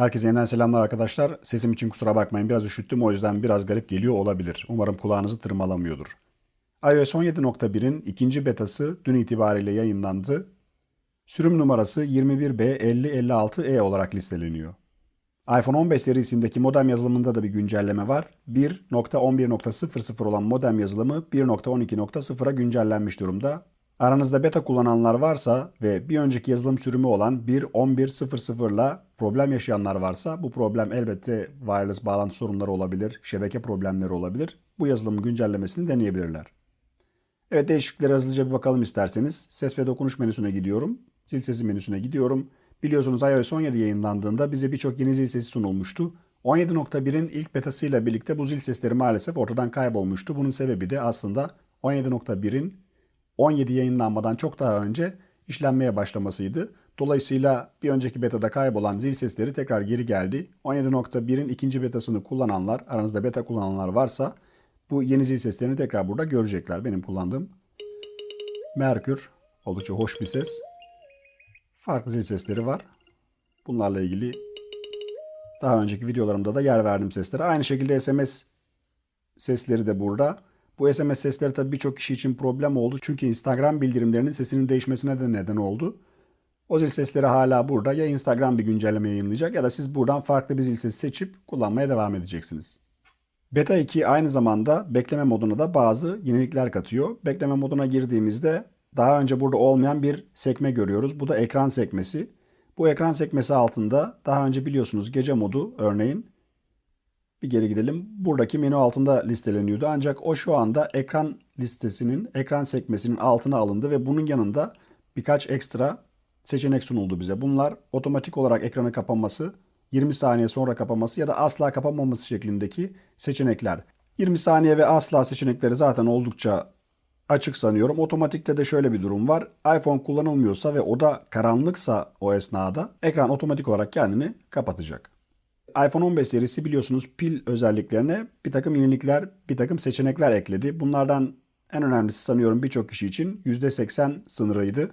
Herkese yeniden selamlar arkadaşlar. Sesim için kusura bakmayın biraz üşüttüm o yüzden biraz garip geliyor olabilir. Umarım kulağınızı tırmalamıyordur. iOS 17.1'in ikinci betası dün itibariyle yayınlandı. Sürüm numarası 21B5056E olarak listeleniyor. iPhone 15 serisindeki modem yazılımında da bir güncelleme var. 1.11.00 olan modem yazılımı 1.12.0'a güncellenmiş durumda. Aranızda beta kullananlar varsa ve bir önceki yazılım sürümü olan 1.11.00 ile problem yaşayanlar varsa bu problem elbette wireless bağlantı sorunları olabilir, şebeke problemleri olabilir. Bu yazılımın güncellemesini deneyebilirler. Evet değişikliklere hızlıca bir bakalım isterseniz. Ses ve dokunuş menüsüne gidiyorum. Zil sesi menüsüne gidiyorum. Biliyorsunuz iOS 17 yayınlandığında bize birçok yeni zil sesi sunulmuştu. 17.1'in ilk betasıyla birlikte bu zil sesleri maalesef ortadan kaybolmuştu. Bunun sebebi de aslında 17.1'in 17 yayınlanmadan çok daha önce işlenmeye başlamasıydı. Dolayısıyla bir önceki betada kaybolan zil sesleri tekrar geri geldi. 17.1'in ikinci betasını kullananlar, aranızda beta kullananlar varsa bu yeni zil seslerini tekrar burada görecekler. Benim kullandığım Merkür oldukça hoş bir ses. Farklı zil sesleri var. Bunlarla ilgili daha önceki videolarımda da yer verdim seslere. Aynı şekilde SMS sesleri de burada. Bu SMS sesleri tabii birçok kişi için problem oldu. Çünkü Instagram bildirimlerinin sesinin değişmesine de neden oldu. O zil sesleri hala burada. Ya Instagram bir güncelleme yayınlayacak ya da siz buradan farklı bir zil sesi seçip kullanmaya devam edeceksiniz. Beta 2 aynı zamanda bekleme moduna da bazı yenilikler katıyor. Bekleme moduna girdiğimizde daha önce burada olmayan bir sekme görüyoruz. Bu da ekran sekmesi. Bu ekran sekmesi altında daha önce biliyorsunuz gece modu örneğin bir geri gidelim. Buradaki menü altında listeleniyordu. Ancak o şu anda ekran listesinin, ekran sekmesinin altına alındı ve bunun yanında birkaç ekstra seçenek sunuldu bize. Bunlar otomatik olarak ekranı kapanması, 20 saniye sonra kapanması ya da asla kapanmaması şeklindeki seçenekler. 20 saniye ve asla seçenekleri zaten oldukça açık sanıyorum. Otomatikte de şöyle bir durum var. iPhone kullanılmıyorsa ve oda karanlıksa o esnada ekran otomatik olarak kendini kapatacak. iPhone 15 serisi biliyorsunuz pil özelliklerine bir takım yenilikler, bir takım seçenekler ekledi. Bunlardan en önemlisi sanıyorum birçok kişi için %80 sınırıydı.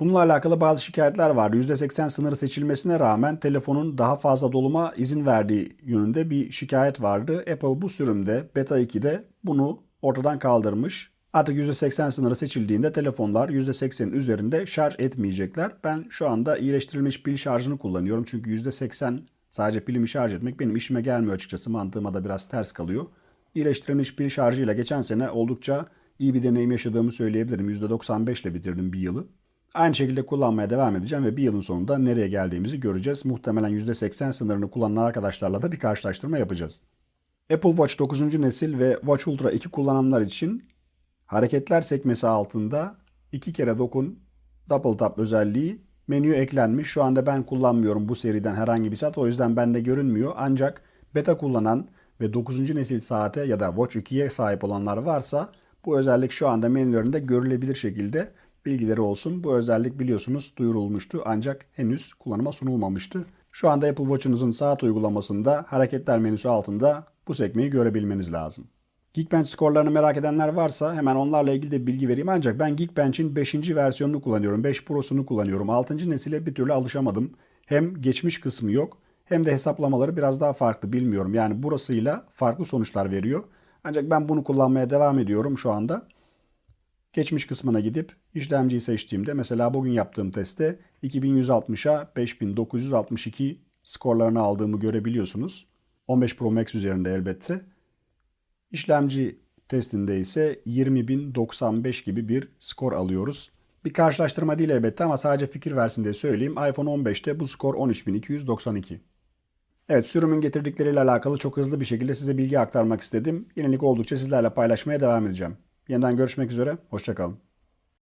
Bununla alakalı bazı şikayetler vardı. %80 sınırı seçilmesine rağmen telefonun daha fazla doluma izin verdiği yönünde bir şikayet vardı. Apple bu sürümde Beta 2'de bunu ortadan kaldırmış. Artık %80 sınırı seçildiğinde telefonlar %80'in üzerinde şarj etmeyecekler. Ben şu anda iyileştirilmiş pil şarjını kullanıyorum. Çünkü %80 sadece pilimi şarj etmek benim işime gelmiyor açıkçası. Mantığıma da biraz ters kalıyor. İyileştirilmiş pil şarjıyla geçen sene oldukça iyi bir deneyim yaşadığımı söyleyebilirim. %95 ile bitirdim bir yılı. Aynı şekilde kullanmaya devam edeceğim ve bir yılın sonunda nereye geldiğimizi göreceğiz. Muhtemelen %80 sınırını kullanan arkadaşlarla da bir karşılaştırma yapacağız. Apple Watch 9. nesil ve Watch Ultra 2 kullananlar için hareketler sekmesi altında iki kere dokun double tap özelliği menüye eklenmiş. Şu anda ben kullanmıyorum bu seriden herhangi bir saat o yüzden bende görünmüyor. Ancak beta kullanan ve 9. nesil saate ya da Watch 2'ye sahip olanlar varsa bu özellik şu anda menülerinde görülebilir şekilde bilgileri olsun. Bu özellik biliyorsunuz duyurulmuştu ancak henüz kullanıma sunulmamıştı. Şu anda Apple Watch'unuzun saat uygulamasında hareketler menüsü altında bu sekmeyi görebilmeniz lazım. Geekbench skorlarını merak edenler varsa hemen onlarla ilgili de bilgi vereyim. Ancak ben Geekbench'in 5. versiyonunu kullanıyorum. 5 Pro'sunu kullanıyorum. 6. nesile bir türlü alışamadım. Hem geçmiş kısmı yok hem de hesaplamaları biraz daha farklı bilmiyorum. Yani burasıyla farklı sonuçlar veriyor. Ancak ben bunu kullanmaya devam ediyorum şu anda. Geçmiş kısmına gidip işlemciyi seçtiğimde mesela bugün yaptığım testte 2160'a 5962 skorlarını aldığımı görebiliyorsunuz. 15 Pro Max üzerinde elbette. İşlemci testinde ise 20.095 gibi bir skor alıyoruz. Bir karşılaştırma değil elbette ama sadece fikir versin diye söyleyeyim. iPhone 15'te bu skor 13.292. Evet sürümün getirdikleriyle alakalı çok hızlı bir şekilde size bilgi aktarmak istedim. Yenilik oldukça sizlerle paylaşmaya devam edeceğim. Yeniden görüşmek üzere, hoşçakalın.